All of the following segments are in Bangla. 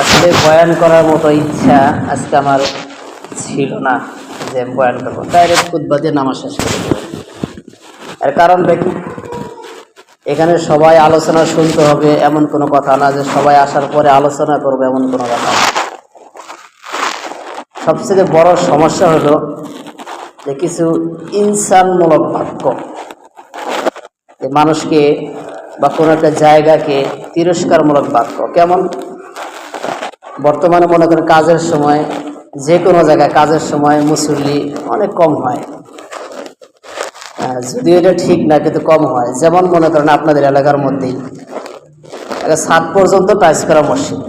আসলে বয়ান করার মতো ইচ্ছা আজকে আমার ছিল না যে বয়ান করব। ডাইরেক্ট খুদ্া দিয়ে নামাজ শেষ করে এর কারণ কি এখানে সবাই আলোচনা শুনতে হবে, এমন কোনো কথা না যে সবাই আসার পরে আলোচনা করবে এমন কোনো কথা। সবচেয়ে বড় সমস্যা হলো যে কিছু ইনসানমূলক বাক্য, যে মানুষকে বা কোনো একটা জায়গাকে তিরস্কারমূলক বাক্য, কেমন? বর্তমানে মনে করেন কাজের সময়, যে কোনো জায়গায় কাজের সময় মুসল্লি অনেক কম হয়। যদিও এটা ঠিক না, কিন্তু কম হয়। যেমন মনে করেন আপনাদের এলাকার মধ্যেই সাত পর্যন্ত টাইস করা মসজিদ।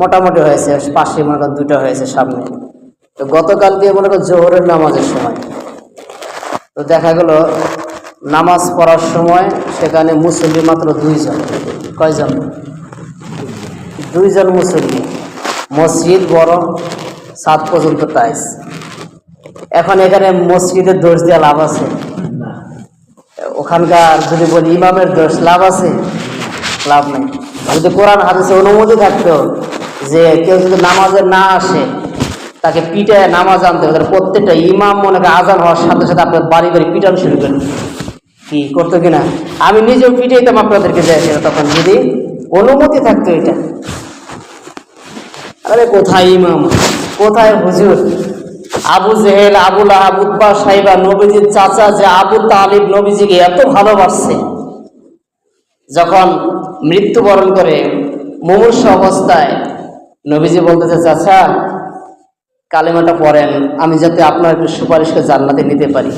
মোটামুটি হয়েছে, পাশে মনে করেন দুটো হয়েছে সামনে। তো গতকাল দিয়ে মনে করেন জোহরের নামাজের সময়। তো দেখা গেল, নামাজ পড়ার সময় সেখানে মুসল্লি মাত্র দুইজন, কয়জন? দুইজন মুসল্লি। মসজিদ বড়, সাত পর্যন্ত টাইস। এখন এখানে মসজিদের দোষ দেওয়া লাভ আছে। ওখানকার যদি বলি ইমামের দোষ লাভ আছে, লাভ নেই। যদি কোরআন, হাদিসে অনুমতি থাকতো যে কেউ যদি নামাজে না আসে, তাকে পিটায় নামাজ আনতে হবে প্রত্যেকটা ইমাম মনে করে আজান হওয়ার সাথে সাথে আপনার বাড়ি বাড়ি পিটান শুরু করেন কি, করতো কিনা? আমি নিজেও পিটাইতাম আপনাদেরকে যাই তখন যদি অনুমতি থাকতো এটা। আরে কোথায় ইমাম? কোথায় হুজুর? আবু জেহেল আবুল আহাব উৎপা সাহেবা নবীজির চাচা যে আবু তালিব নবীজিকে এত ভালোবাসছে, যখন মৃত্যুবরণ করে মুমূর্ষ অবস্থায় নবীজি বলতেছে, চাচা, কালেমাটা পড়েন, আমি যাতে আপনার একটু সুপারিশকে জান্নাতে নিতে পারি।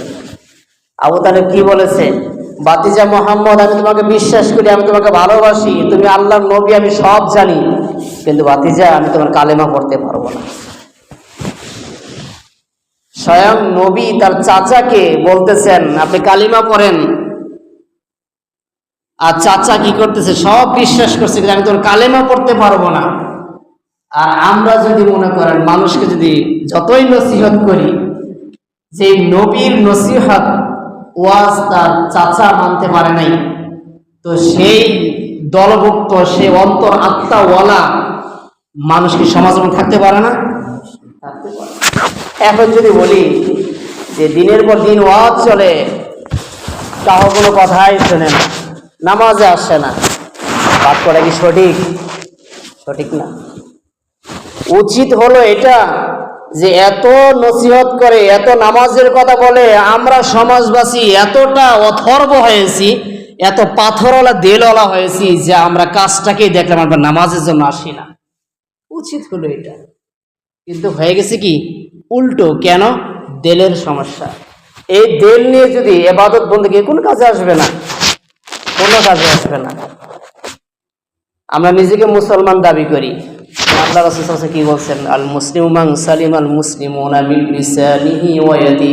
আবু তালেব কি বলেছে? বাতিজা মোহাম্মদ, আমি তোমাকে বিশ্বাস করি, আমি তোমাকে ভালোবাসি, তুমি আল্লাহর নবী, আমি সব জানি, কিন্তু বাতিজা আমি তোমার কালেমা পড়তে পারব না। স্বয়ং নবী তার চাচাকে বলতেছেন, আপনি কালিমা পড়েন। আর চাচা কি করতেছে? সব বিশ্বাস করছে, কিন্তু আমি তোর কালেমা পড়তে পারব না। আর আমরা যদি মনে করেন, মানুষকে যদি যতই নসিহত করি যে নবীর নসিহত ওয়াজ তার চাচা মানতে পারে নাই। তো সেই দলভুক্ত সে অন্তর আত্মাওয়ালা মানুষ কি সমাজ থাকতে পারে না? থাকতে পারে এখন যদি বলি যে দিনের পর দিন ওয়াজ চলে, তাও কোনো কথাই শোনে না। নামাজে আসে না। বাদ করা কি সঠিক? সঠিক না। উচিত হলো এটা যে এত নসিহত করে, এত নামাজের কথা বলে, আমরা সমাজবাসী এতটা অথর্ব হয়েছি, এত পাথরওয়ালা, দেলওয়ালা হয়েছি যে আমরা কাজটাকেই দেখলাম, আমরা নামাজের জন্য আসি না। উচিত হলো এটা। কিন্তু হয়ে গেছে কি? উল্টো। কেন? দেলের সমস্যা। এই দেল নিয়ে যদি এবাদত বন্ধুকে কোন কাজে আসবে না, কোনো কাজে আসবে না। আমরা নিজেকে মুসলমান দাবি করি। আল্লাহ রাসূল আলাইহি কি বলছেন? আল মুসলিম মান সালিম আল ইয়াদি।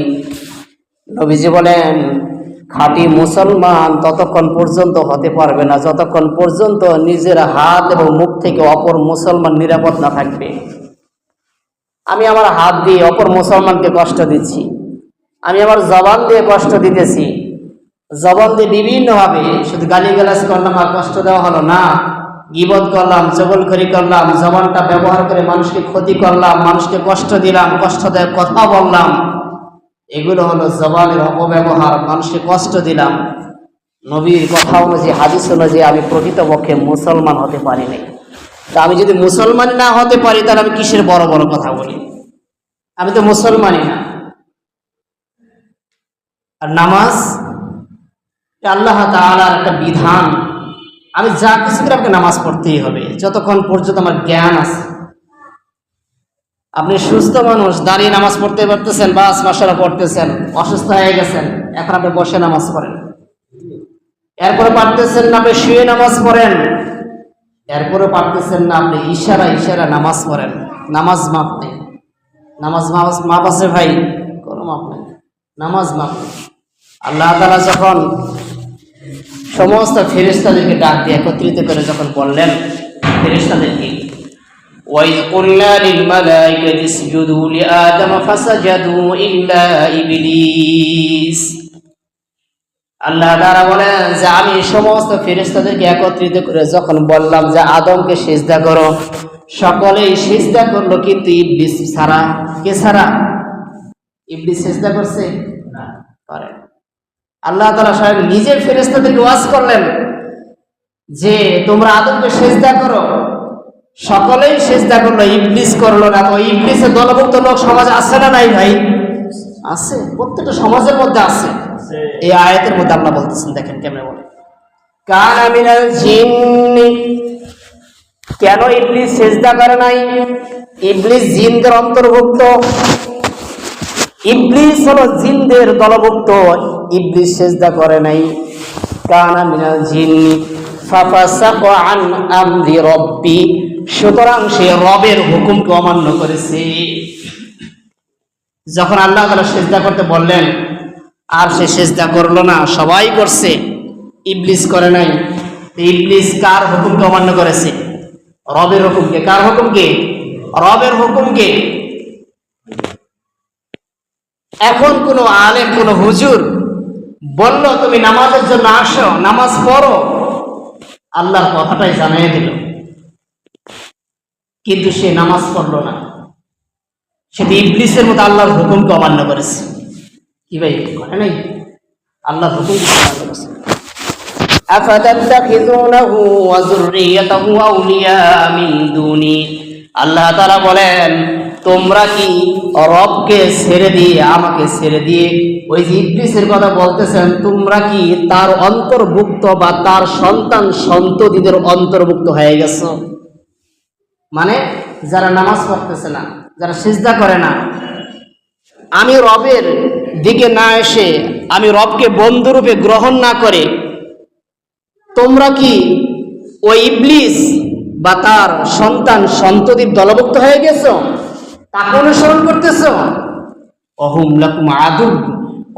নবীজি বলেন, খাঁটি মুসলমান ততক্ষণ পর্যন্ত হতে পারবে না, যতক্ষণ পর্যন্ত নিজের হাত এবং মুখ থেকে অপর মুসলমান নিরাপদ না থাকবে। আমি আমার হাত দিয়ে অপর মুসলমানকে কষ্ট দিচ্ছি। আমি আমার জবান দিয়ে কষ্ট দিতেছি। জবান দিয়ে বিভিন্নভাবে শুধু গালিগালাজ করলাম আর কষ্ট দেওয়া হলো না। গিবত করলাম চগলখড়ি করলাম, জবানটা ব্যবহার করে মানুষকে ক্ষতি করলাম, মানুষকে কষ্ট দিলাম, কষ্ট দেয় কথা বললাম। এগুলো হলো জবানের অপব্যবহার, মানুষকে কষ্ট দিলাম। নবীর কথা অনুযায়ী, হাদিস অনুযায়ী আমি প্রকৃতপক্ষে মুসলমান হতে পারি নাই। তা আমি যদি মুসলমান না হতে পারি, তাহলে আমি কিসের বড় বড় কথা বলি? আমি তো মুসলমানই না। আর নামাজ আল্লাহ তাআলার একটা বিধান আমি যা কিছু করে আমাকে নামাজ পড়তেই হবে। যতক্ষণ পর্যন্ত আমার জ্ঞান আছে। আপনি সুস্থ মানুষ, দাঁড়িয়ে নামাজ পড়তে পারতেছেন, বাস মাসারা পড়তেছেন, অসুস্থ হয়ে গেছেন, এখন আপনি বসে নামাজ পড়েন। এরপরে পারতেছেন না আপনি শুয়ে নামাজ পড়েন। এরপরে পারতেছেন না আপনি ইশারা ইশারা নামাজ পড়েন। নামাজ মাপ নেই। নামাজ মাপ মাপ আছে ভাই, কোনো মাপ নেই। নামাজ মাপ নেই। আল্লাহ তালা যখন সমস্ত ফেরেস্তাদেরকে ডাক দিয়ে একত্রিত করে যখন বললেন ফেরেস্তাদেরকে وإذ قلنا للملائكة اسجدوا لآدم فسجدوا إلا إبليس আল্লাহ তারা বলেন যে আমি সমস্ত ফেরেস্তাদেরকে একত্রিত করে যখন বললাম যে আদমকে সেজদা করো সকলেই সেজদা করলো কিন্তু ইবলিস ছাড়া কে ছাড়া ইবলিস সেজদা করছে করে না। আল্লাহ তালা সাহেব নিজের ফেরেস্তাদেরকে ওয়াজ করলেন যে তোমরা আদমকে সেজদা করো। সকলেই সেজদা করল। ইবলিস করল না। তো ইবলিসের দলভুক্ত লোক সমাজে আছে না নাই ভাই? আছে। প্রত্যেকটা সমাজের মধ্যে আছে। এই আয়াতের মধ্যে আল্লাহ বলতেছেন দেখেন কেমনে বলে। কানা জিন্নি। কেন ইবলিস সেজদা করে নাই? ইবলিস জিনদের অন্তর্ভুক্ত। ইবলিস হলো জিনদের দলভুক্ত। ইবলিস সেজদা করে নাই। কানা মিনাল জিন্নি সুতরাং সে রবের হুকুমকে অমান্য করেছে। যখন আল্লাহ তালা সেজদা করতে বললেন, আর সে সেজদা করল না, সবাই করছে, ইবলিস করে নাই। ইবলিস কার হুকুমকে অমান্য করেছে? রবের হুকুমকে। কার হুকুমকে? রবের হুকুমকে। এখন কোনো আলেম, কোনো হুজুর বলল, তুমি নামাজের জন্য আসো, নামাজ পড়ো। আল্লাহর কথাটাই জানিয়ে দিল। কিন্তু সে নামাজ পড়ল না। সেটি ইবলিসের মতো আল্লাহর হুকুমকে অমান্য করেছে। কি ভাই করে নাই? আল্লাহর হুকুমকে অমান্য করেছে। ওয়া যুররিয়াতাহু আউলিয়া মিন দুনি। আল্লাহ তাআলা বলেন তোমরা কি রবকে ছেড়ে দিয়ে আমাকে ছেড়ে দিয়ে ওই যে ইবলিসের কথা বলতেছেন, তোমরা কি তার অন্তর্ভুক্ত বা তার সন্তান সন্ততিদের অন্তর্ভুক্ত হয়ে গেছো? মানে যারা নামাজ পড়তেছে না, যারা সিজদা করে না, আমি রবের দিকে না এসে আমি রবকে বন্ধুরূপে গ্রহণ না করে, তোমরা কি ওই ইবলিস বা তার সন্তান সন্ততির দলভুক্ত হয়ে গেছো? তাকে অনুসরণ করতেছ? অহুম লাকুম আদুব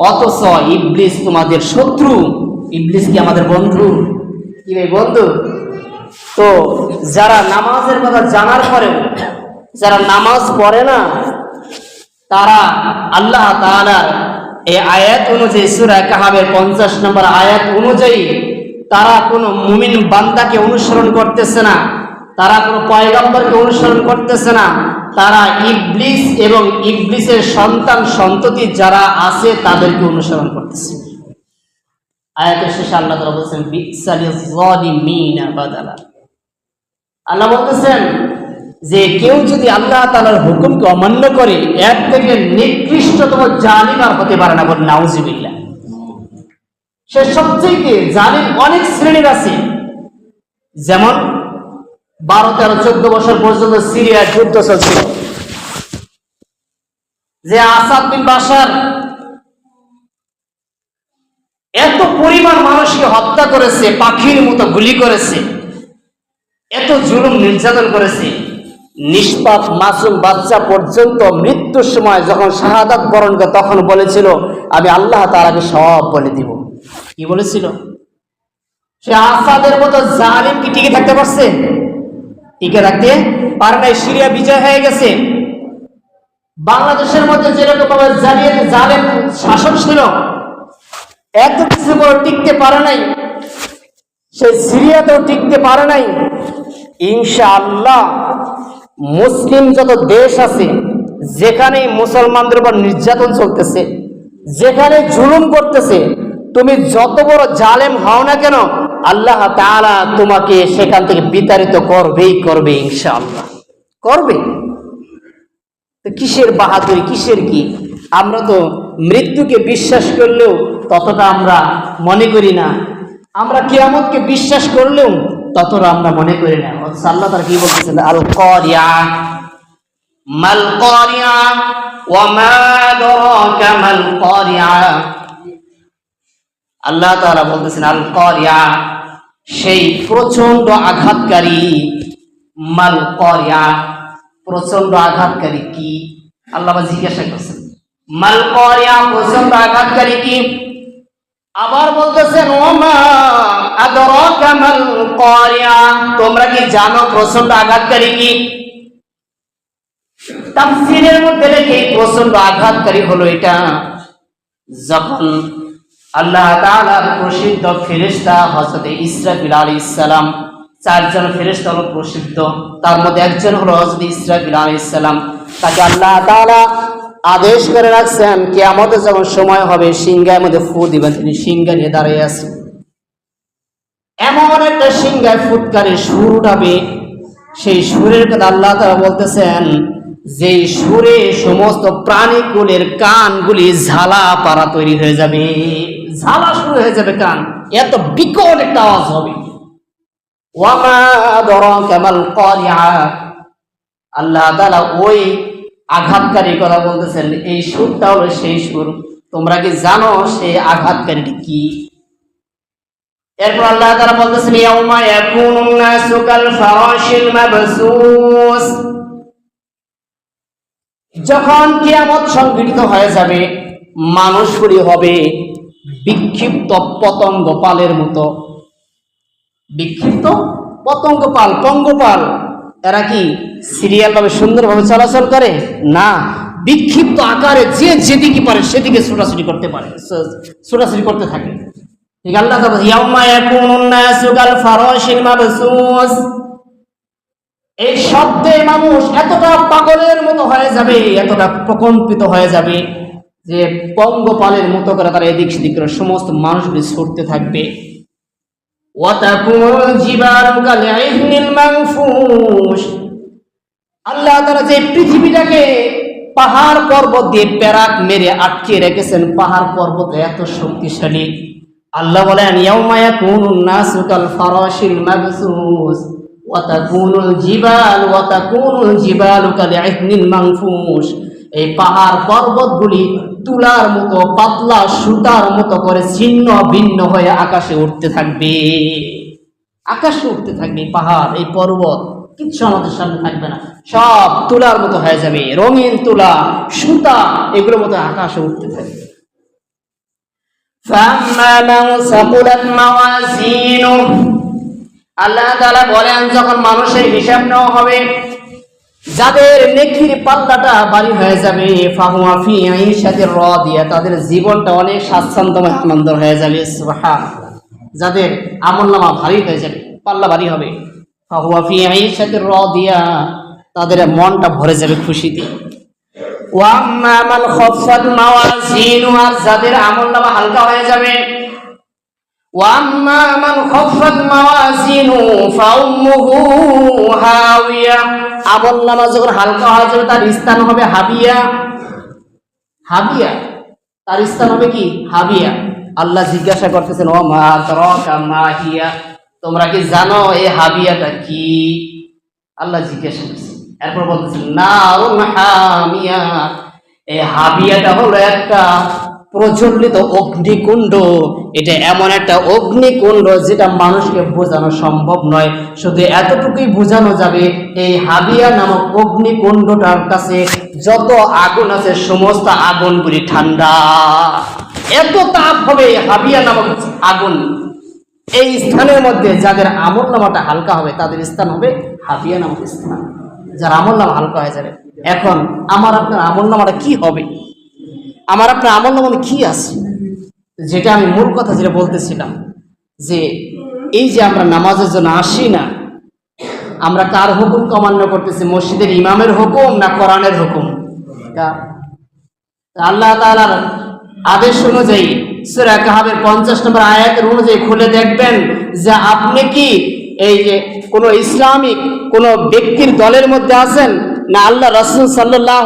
অথচ ইবলিস তোমাদের শত্রু। ইবলিস কি আমাদের বন্ধু? কি ভাই, বন্ধু? তো যারা নামাজের কথা জানার পরেও, যারা নামাজ পড়ে না, তারা আল্লাহ তাআলার এই আয়াত অনুযায়ী, সূরা কাহাবের পঞ্চাশ নম্বর আয়াত অনুযায়ী, তারা কোনো মুমিন বান্দাকে অনুসরণ করতেছে না। তারা কোনো পয়গম্বরকে অনুসরণ করতেছে না। তারা ইবলিস এবং ইবলিসের সন্তান সন্ততি যারা আছে তাদেরকে অনুসরণ করতেছে। আয়াতের শেষে আল্লাহ তাআলা বলছেন আল্লাহ বলতেছেন যে, কেউ যদি আল্লাহ তালার হুকুমকে অমান্য করে, এর থেকে নিকৃষ্টতম জালিম আর হতে পারে না বলে নাউজিবিল্লা সে সবচেয়ে জালিম অনেক শ্রেণির আছে। যেমন বারো, তেরো, চোদ্দ বছর পর্যন্ত সিরিয়ার যুদ্ধ চলছিল। যে আসাদ বিন বাসার এত পরিমাণ মানুষকে হত্যা করেছে, পাখির মতো গুলি করেছে, এত জুলুম নির্যাতন করেছে, নিষ্পাপ মাসুম বাচ্চা পর্যন্ত মৃত্যুর সময় যখন শাহাদাত বরণ করে তখন বলেছিল, আমি আল্লাহ তাআলাকে সব বলে দিব। কি বলেছিল? সে আসাদের মতো জালিম কি টিকে থাকতে পারছে? টিকে রাখতে পারে নাই, সিরিয়া বিজয় হয়ে গেছে। বাংলাদেশের মধ্যে যেরকম ভাবে জালিয়ে জালেম শাসন ছিল, এত কিছু করে টিকতে পারে নাই, সে সিরিয়াতেও টিকতে পারে নাই। ইনশাআল্লাহ মুসলিম যত দেশ আছে যেখানে মুসলমানদের উপর নির্যাতন চলতেছে যেখানে জুলুম করতেছে, তুমি যত বড় জালেম হও না কেন আল্লাহ তাআলা তোমাকে সেখান থেকে বিতাড়িত করবেই করবে ইনশাআল্লাহ। করবে কিসের বাহাদুরি, কিসের কি? আমরা তো মৃত্যুকে বিশ্বাস করলেও ততটা আমরা মনে করি না। আমরা কিয়ামতকে বিশ্বাস করলেও ততটা আমরা মনে করি না। আল্লাহ তার কি বলতেছেন? আল করিয়া। মাল করিয়া আদরাকা মাল করিয়া। আল্লাহ তারা বলতেছেন আল করিয়া সেই প্রচণ্ড আঘাতকারী মাল করিয়া প্রচণ্ড আঘাতকারী কি? আল্লাহ জিজ্ঞাসা করছেন মাল করিয়া প্রচণ্ড আঘাতকারী কি? আবার বলতেছেন মাল করিয়া তোমরা কি জানো প্রচণ্ড আঘাতকারী কি? তাফসীরের মধ্যে লেখে প্রচণ্ড আঘাতকারী হলো এটা যখন আল্লাহ প্রসিদ্ধ ফেরেশতা হযরত ইসরাফিল আলাইহিস সালাম। চারজন ফেরেশতা হলো প্রসিদ্ধ। তার মধ্যে একজন হলো হযরত ইসরাফিল আলাইহিস সালাম। তাকে আল্লাহ তাআলা আদেশ করে রাখছেন কে আমাদের যখন সময় হবে, সিংহার মধ্যে ফু দিবেন। তিনি সিংহা নিয়ে দাঁড়িয়ে আছেন। এমন একটা সিংহায় ফুটকারে সুর উঠাবে। সেই সুরের কথা আল্লাহ তারা বলতেছেন যে সুরে সমস্ত প্রাণীকুলের কানগুলি ঝালা পাড়া তৈরি হয়ে যাবে। ঝালা শুরু হয়ে যাবে কান। এত বিকট একটা আওয়াজ হবে। আল্লাহ তাআলা ওই আঘাতকারী কথা বলতেছেন, এই সুরটা হলো সেই সুর। তোমরা কি জানো সেই আঘাতকারীটি কি? এরপর আল্লাহ তাআলা বলতেছেন, ইয়াউমা নাসু কাল ফারাশিল মাবসুস। যখন কিয়ামত সংঘটিত হয়ে যাবে মানুষগুলি হবে। বিক্ষিপ্ত পতঙ্গ পালের মতো। বিক্ষিপ্ত পতঙ্গ পাল পঙ্গপাল, এরা কি সিরিয়াল ভাবে সুন্দরভাবে চলাচল করে? না। বিক্ষিপ্ত আকারে যে যেদিকে পারে সেদিকে ছোটাছুটি করতে পারে। ছোটাছুটি করতে থাকে। এই শব্দে মানুষ এতটা পাগলের মতো হয়ে যাবে, এতটা প্রকম্পিত হয়ে যাবে যে পঙ্গপালের মতো করে তারা এদিক সেদিক করে সমস্ত মানুষগুলি ছুটতে থাকবে। আল্লাহ তাআলা যে পৃথিবীটাকে পাহাড় পর্বত দিয়ে প্যারাক মেরে আটকে রেখেছেন, পাহাড় পর্বত এত শক্তিশালী। আল্লাহ বলেন, ইয়াউমা ইয়াকুনুন নাসু কাল ফারাশিল মাবসুস। ওয়া জিবাল ওয়া জিবালু কালইহনিল মানফুশ। এই পাহাড় পর্বতগুলি তুলার মতো, পাতলা সুতার মতো করে ছিন্ন ভিন্ন হয়ে আকাশে উঠতে থাকবে। আকাশে উঠতে থাকবে পাহাড়, এই পর্বত, কিচ্ছু আমাদের সামনে থাকবে না। সব তুলার মতো হয়ে যাবে, রঙিন তুলা, সুতা, এগুলোর মতো আকাশে উঠতে থাকবে। আল্লাহ বলেন, যখন মানুষের হিসাব নেওয়া হবে যাদের নেকির পাল্লাটা বাড়ি হয়ে যাবে, ফাহুয়া ফি আইশাতির রাদিয়া, তাদের জীবনটা অনেক স্বাচ্ছন্দ্যময় আনন্দ হয়ে যাবে যাদের আমলনামা ভারী হয়ে যাবে, পাল্লা ভারী হবে, ফাহুয়া ফি আইশাতির রাদিয়া, তাদের মনটা ভরে যাবে খুশিতে। ওয়াম্মা মান খাফফাত মাওয়াজিনু, আর যাদের আমলনামা হালকা হয়ে যাবে ওয়াম্মা মান খাফফাত মাওয়াজিনু ফাউম্মুহু হাওিয়া আমলনামা যখন হালকা হয়ে যাবে তার স্থান হবে হাবিয়া। হাবিয়া? তার স্থান হবে কি? হাবিয়া। আল্লাহ জিজ্ঞাসা করতেছেন, ও মা তরকা মা হিয়া? তোমরা কি জানো এই হাবিয়াটা কি? আল্লাহ জিজ্ঞাসা করছে এরপর বলতেছেন না হামিয়া। এই হাবিয়াটা হলো একটা প্রজ্বলিত অগ্নিকুণ্ড। এটা এমন একটা অগ্নিকুণ্ড যেটা মানুষকে বোঝানো সম্ভব নয়। শুধু এতটুকুই বোঝানো যাবে, এই হাবিয়া নামক অগ্নিকুণ্ডটার কাছে যত আগুন আছে, সমস্ত আগুনগুলি ঠান্ডা। এত তাপ হবে হাবিয়া নামক আগুন। এই স্থানের মধ্যে যাদের আমল নামাটা হালকা হবে, তাদের স্থান হবে হাবিয়া নামক স্থান। যার আমল নামা হালকা হয়ে যাবে। এখন আমার আপনার আমল নামাটা কি হবে? আমার আপনার আমল নামা কি আছে? যেটা আমি মূল কথা যেটা বলতেছিলাম, যে এই যে আমরা নামাজের জন্য আসি না, আমরা কার হুকুম কমান্য করতেছি? মসজিদের ইমামের হুকুম না কোরআনের হুকুম? আল্লাহ তাআলার আদেশ অনুযায়ী সূরা কাহাবের 50 নম্বর আয়াতের অনুযায়ী খুলে দেখবেন যে আপনি কি এই যে কোনো ইসলামিক কোনো ব্যক্তির দলের মধ্যে আছেন? না আল্লাহ রাসূল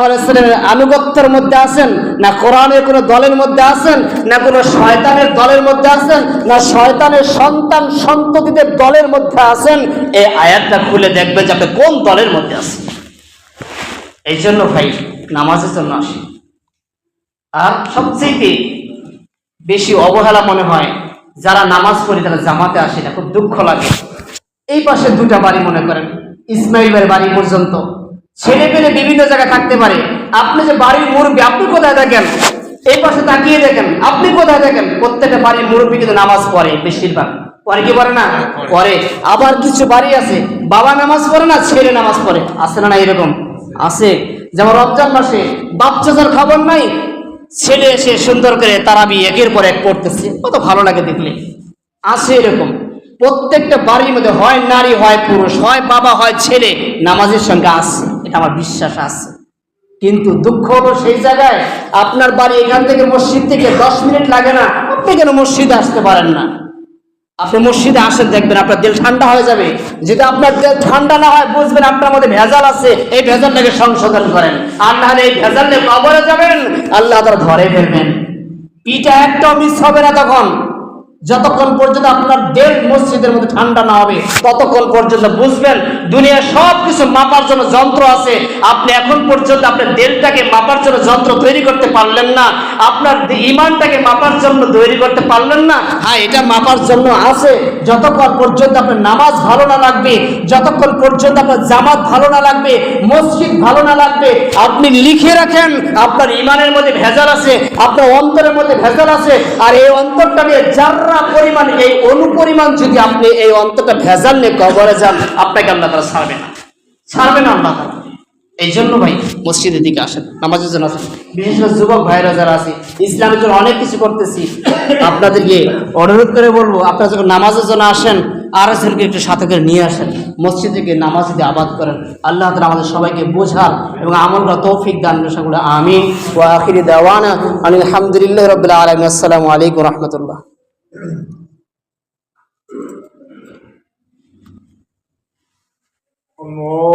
আলাইহি আনুগত্যের মধ্যে আছেন, না কোরআনের কোনো দলের মধ্যে আছেন, না কোনো শয়তানের দলের মধ্যে আছেন, না শয়তানের সন্তান সন্ততিদের দলের মধ্যে আছেন, এই আয়াতটা খুলে দেখবেন যে আপনি কোন দলের মধ্যে আছেন। এই জন্য ভাই, নামাজের জন্য আসি। আর সবচেয়ে বেশি অবহেলা মনে হয়, যারা নামাজ পড়ে তারা জামাতে আসে না, খুব দুঃখ লাগে। এই পাশে দুটা বাড়ি মনে করেন ইসমাইল ভাইয়ের বাড়ি পর্যন্ত। ছেলে পেলে বিভিন্ন জায়গায় থাকতে পারে। আপনি যে বাড়ির মুরব্বী আপনি কোথায় দেখেন? এই পাশে তাকিয়ে দেখেন আপনি কোথায় দেখেন? প্রত্যেকটা বাড়ির মুরব্বী কিন্তু নামাজ পড়ে বেশিরভাগ। পরে কি পড়ে না? পরে আবার কিছু বাড়ি আছে বাবা নামাজ পড়ে না ছেলে নামাজ পড়ে? আছে না না এরকম? আছে। যেমন রমজান মাসে বাপ চাচার খবর নাই ছেলে এসে সুন্দর করে তারা একের পর এক পড়তেছে। কত ভালো লাগে দেখলে। আছে এরকম। প্রত্যেকটা বাড়ির মধ্যে হয় নারী হয় পুরুষ হয় বাবা হয় ছেলে নামাজের সঙ্গে আছে। এটা আমার বিশ্বাস আছে। কিন্তু দুঃখ হলো সেই জায়গায় আপনার বাড়ি এখান থেকে মসজিদ থেকে দশ মিনিট লাগে না। আপনি কেন মসজিদে আসতে পারেন না? আপনি মসজিদে আসেন, দেখবেন আপনার দিল ঠান্ডা হয়ে যাবে। যদি আপনার দিল ঠান্ডা না হয়, বুঝবেন আপনার মধ্যে ভেজাল আছে। এই ভেজালটাকে সংশোধন করেন। আর না এই ভেজাল নিয়ে কবরে যাবেন। আল্লাহ তারা ধরে ফেলবেন। পিঠা একটাও মিস হবে না তখন। যতক্ষণ পর্যন্ত আপনার দেল মসজিদের মধ্যে ঠান্ডা না হবে, ততক্ষণ পর্যন্ত বুঝবেন, দুনিয়ার সব কিছু মাপার জন্য যন্ত্র আছে। আপনি এখন পর্যন্ত আপনার দেলটাকে মাপার জন্য যন্ত্র তৈরি করতে পারলেন না। আপনার ইমানটাকে মাপার জন্য তৈরি করতে পারলেন না। হ্যাঁ এটা মাপার জন্য আছে। যতক্ষণ পর্যন্ত আপনার নামাজ ভালো না লাগবে, যতক্ষণ পর্যন্ত আপনার জামাত ভালো না লাগবে, মসজিদ ভালো না লাগবে, আপনি লিখে রাখেন, আপনার ইমানের মধ্যে ভেজাল আছে, আপনার অন্তরের মধ্যে ভেজাল আছে, আর এই অন্তরটা নিয়ে যারা পরিমাণ এই অনুপরিমাণ যদি আপনি এই অন্তরটা ভেজাল নিয়ে কবরে যান, আপনাকে আল্লাহ তারা ছাড়বে না। ছাড়বে না আল্লাহ তাআলা। এই জন্য ভাই, মসজিদের দিকে আসেন, নামাজের জন্য আসেন। বিশেষ করে যুবক ভাইরা যারা আছে, ইসলামের জন্য অনেক কিছু করতেছি। আপনাদেরকে অনুরোধ করে বলব, আপনারা যখন নামাজের জন্য আসেন আর এসেরকে একটু সাথে করে নিয়ে আসেন। মসজিদে গিয়ে নামাজ দিয়ে আবাদ করেন। আল্লাহ তালা আমাদের সবাইকে বোঝার এবং আমল করা তৌফিক দান করে আমি আমিন। ও আখিরি দেওয়ানা আলহামদুলিল্লাহ রবিল্লা আলম আসসালামু আলাইকুম রহমতুল্লাহ। この。